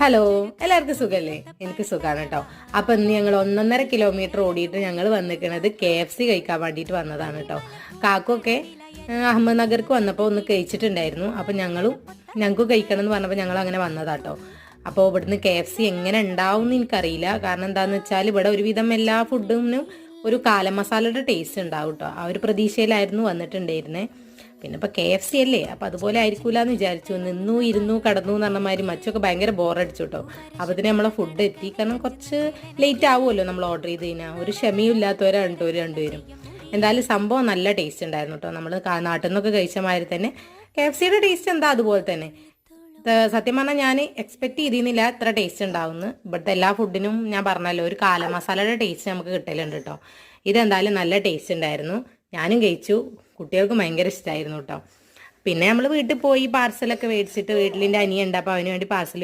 Hello എല്ലാവർക്കും സുഖല്ലേ? എനിക്ക് സുഖമാണ് കേട്ടോ. അപ്പൊ ഇന്ന് ഞങ്ങൾ ഒന്നൊന്നര കിലോമീറ്റർ ഓടിയിട്ട് ഞങ്ങൾ വന്നിരിക്കുന്നത് കെ എഫ് സി കഴിക്കാൻ വേണ്ടിയിട്ട് വന്നതാണ് കേട്ടോ. കാക്കൊക്കെ അഹമ്മദ് നഗർക്ക് വന്നപ്പോൾ ഒന്ന് കഴിച്ചിട്ടുണ്ടായിരുന്നു. അപ്പൊ ഞങ്ങളും ഞങ്ങൾക്ക് കഴിക്കണം എന്ന് പറഞ്ഞപ്പോൾ ഞങ്ങൾ അങ്ങനെ വന്നതാട്ടോ അപ്പോൾ ഇവിടുന്ന് കെ എഫ് സി എങ്ങനെ ഉണ്ടാവും എന്ന് എനിക്കറിയില്ല. കാരണം എന്താണെന്ന് വെച്ചാൽ ഇവിടെ ഒരുവിധം എല്ലാ ഫുഡിനും ഒരു കാലമസാലയുടെ ടേസ്റ്റ് ഉണ്ടാവും കേട്ടോ. ആ ഒരു പ്രതീക്ഷയിലായിരുന്നു വന്നിട്ടുണ്ടായിരുന്നേ. പിന്നെ ഇപ്പൊ കെ എഫ് സി അല്ലേ? അപ്പൊ അതുപോലെ ആയിരിക്കൂല എന്ന് വിചാരിച്ചു. നിന്നു ഇരുന്നു കടന്നു എന്ന് പറഞ്ഞ മാതിരി മച്ചൊക്കെ ഭയങ്കര ബോറടിച്ചു കേട്ടോ. അപ്പൊ ഇതിന് നമ്മളെ ഫുഡ് എത്തി. കാരണം കുറച്ച് ലേറ്റ് ആവുമല്ലോ നമ്മൾ ഓർഡർ ചെയ്ത് കഴിഞ്ഞാൽ ഒരു ക്ഷമയും ഇല്ലാത്തവരാണ് കേട്ടോ ഒരു രണ്ടുപേരും. എന്തായാലും സംഭവം നല്ല ടേസ്റ്റ് ഉണ്ടായിരുന്നു കേട്ടോ. നമ്മൾ നാട്ടിൽ നിന്നൊക്കെ കഴിച്ച മാതിരി തന്നെ. കെ എഫ് സിയുടെ ടേസ്റ്റ് എന്താ അതുപോലെ തന്നെ? സത്യം പറഞ്ഞാൽ ഞാൻ എക്സ്പെക്ട് ചെയ്തിരുന്നില്ല ഇത്ര ടേസ്റ്റ് ഉണ്ടാവുമെന്ന്. ഇവിടുത്തെ എല്ലാ ഫുഡിനും ഞാൻ പറഞ്ഞല്ലോ ഒരു കാല മസാലയുടെ ടേസ്റ്റ് നമുക്ക് കിട്ടലുണ്ട് കേട്ടോ. ഇതെന്തായാലും നല്ല ടേസ്റ്റ് ഉണ്ടായിരുന്നു. ഞാനും കഴിച്ചു കുട്ടികൾക്ക് ഭയങ്കര ഇഷ്ടമായിരുന്നു കേട്ടോ പിന്നെ നമ്മൾ വീട്ടിൽ പോയി പാർസലൊക്കെ മേടിച്ചിട്ട് വീട്ടിലിന്റെ അനിയുണ്ട് അപ്പോൾ അവന് വേണ്ടി പാർസൽ